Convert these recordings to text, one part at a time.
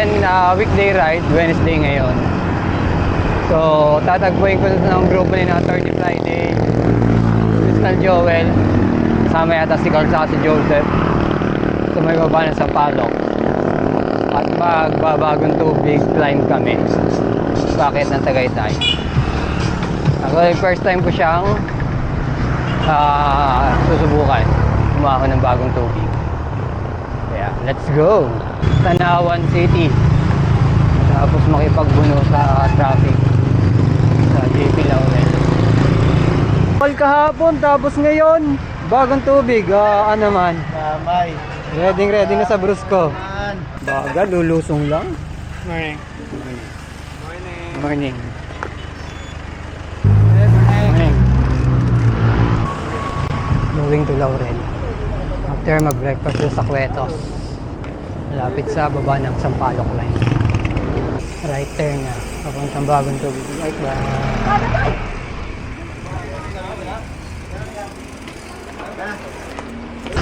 weekend na weekday ride, Wednesday ngayon. So, tatagpuin ko na ng grupo ni na 30 Friday, Crystal Joel, kasama yata si Carl sa si Joseph. So, may baba na sa Palok. At magbabagong tubig climb kami. Bakit ng Tagaytay? Ako first time ko siyang ah, susubukan. Umahon ng bagong tubig. Let's go! Tanawan City. Tapos makipagbuno sa traffic sa JP Laurel. All kahapon, tapos ngayon, bagong tubig. Ah, ano man. Damay. Ready, ready na sa Brusco. Man. Baga, lulusong lang. Morning. Morning. Morning. Morning. Moving to Laurel. After mag-breakfast sa Cuetos. Malapit sa baba ng Sampaloc Line. Right turn na. Papuntang bagong tubig. Right ba?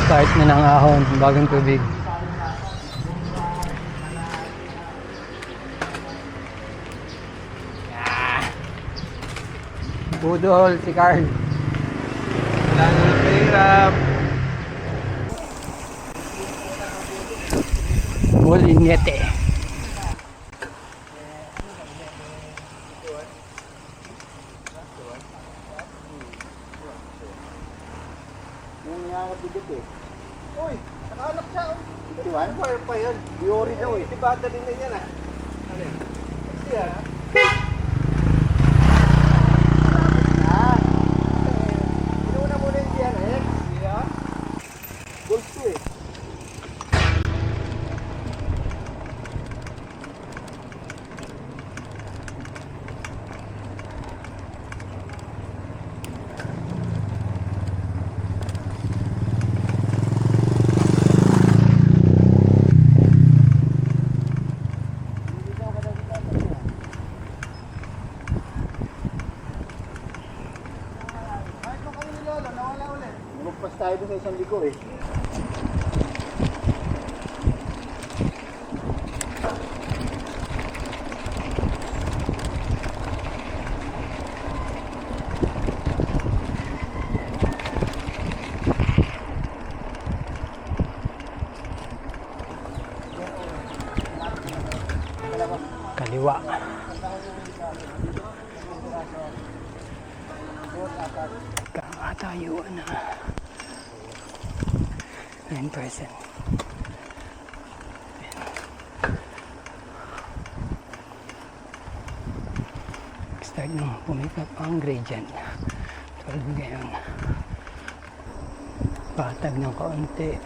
Start na ng ahon. Bagong tubig. Budol si Carl. Wala na pahirap. Molinete. Yung eh. Uy, nakalap siya. Di ba? Fire pa yan. Diori daw eh. Ba din na yan ah? Ano yan? Kasi ah. Ah. Inuuna muna yung diyan eh. Yeah. Gold to eh. Kahit nung kami ni Lolo, nawala ulit. Lumagpas tayo doon sa isang ligo eh. Kaliwa. Kakatayuan na. 9%. Start nung pumikap ang gradient. 12 ngayon. Patag ng kaunti.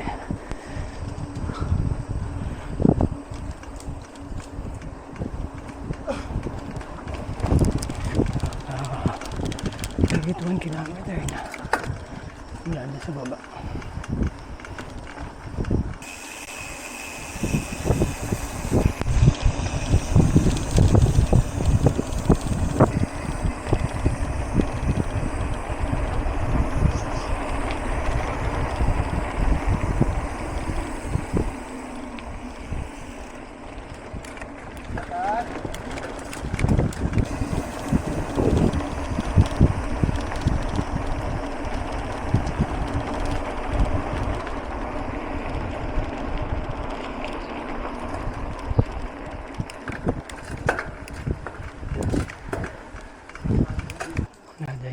Target 1 kilometer na. Mula na sa baba.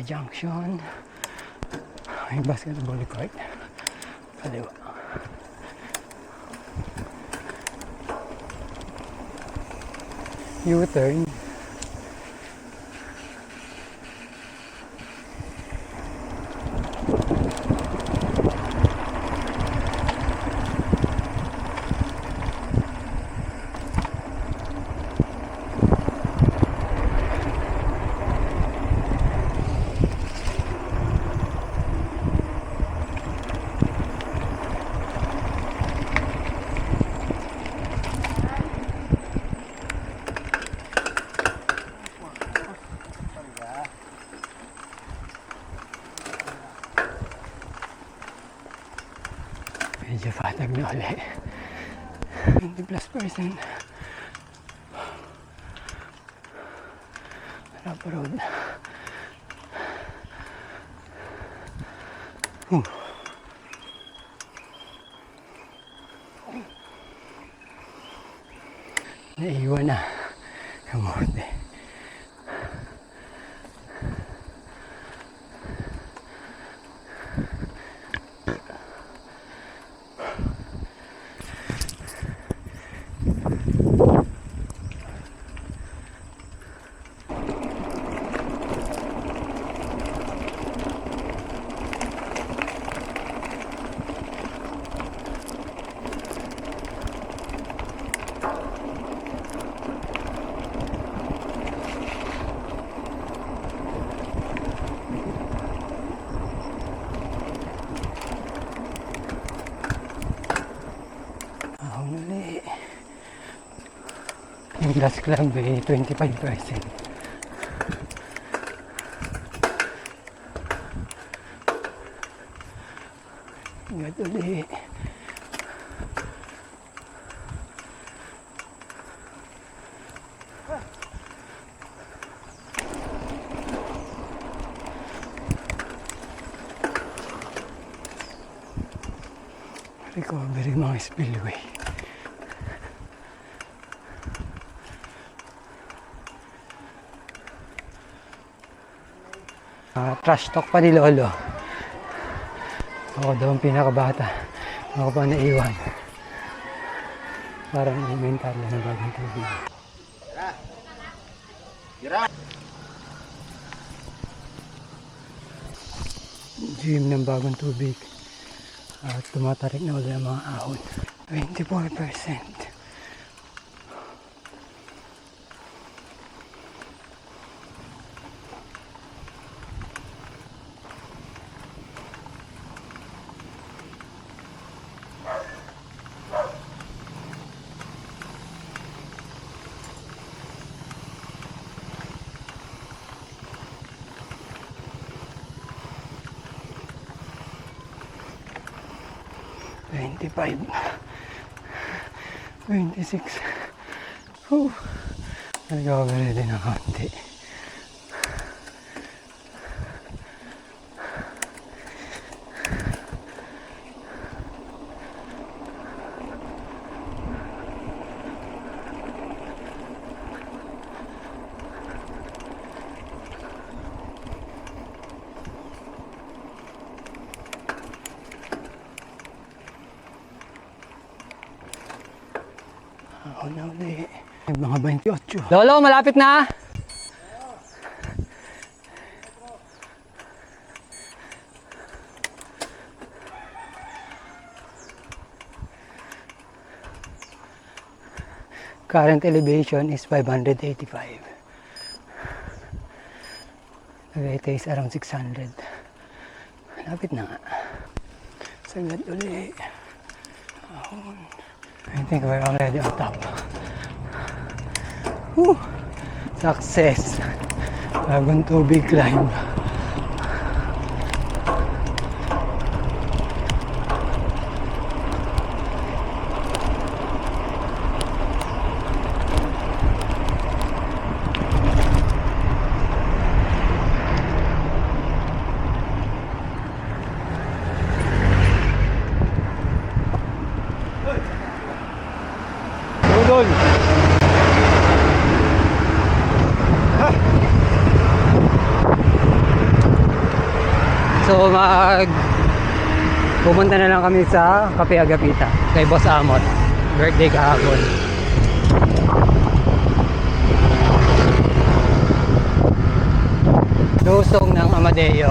Another junction. May basketball court. Kaliwa. U-turn. them know that the blessed person and abroad. Ooh. Hmm. naiiwan na yung mountain. Yung glass club eh, 25%. Ingat uli. Recovery mga spillway. Trash talk pa ni Lolo. Ako daw ang pinakabata. Ako pa naiwan. Parang elementar lang ng bagong tubig. Gira! Gym ng bagong tubig. At tumatarik na ulit ang mga ahon. 24%. Twenty-five. Twenty-six. Whew. Nag-overhead din ng konti. Ako na uli. May Mga 28. Lolo, malapit na! Current elevation is 585. Tagaytay is around 600. Malapit na nga. Sagad uli. Ahon. I think we're already on top. Whew. Success. Bagong tubig climb. Mag pumunta na lang kami sa Cafe Agapita kay Boss Amot. Birthday kahapon. Lusong ng Amadeo.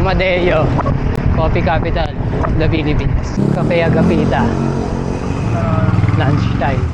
Amadeo. Coffee Capital, the Philippines. Cafe Agapita. Lunch time.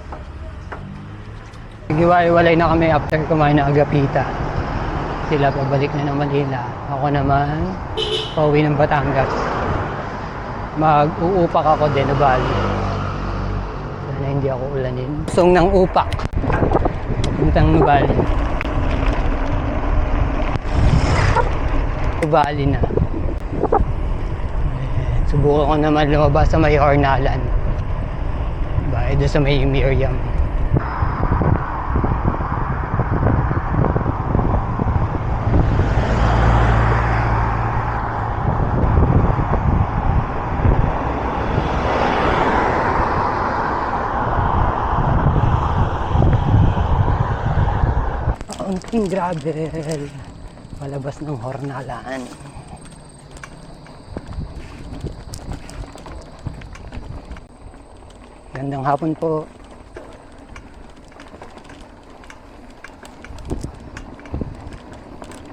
Naghiwalay na kami after kumain ng agapita. Sila pabalik na ng Manila. Ako naman, pauwi ng Batangas. Mag-uupak ako din na Bali. Sana hindi ako ulanin. Song ng upak. Puntang Nubali. Nubali na. Subukan ko naman lumabas sa may Hornalan. Bahay doon sa may Miriam. Kaunting gravel. Palabas ng Hornalan. Gandang hapon po.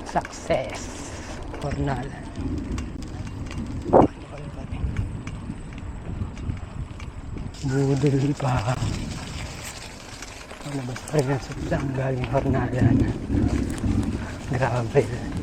Success. Hornalan. Budol pa. Palabas pa rin ang sutlang galing Hornalan. Gravel.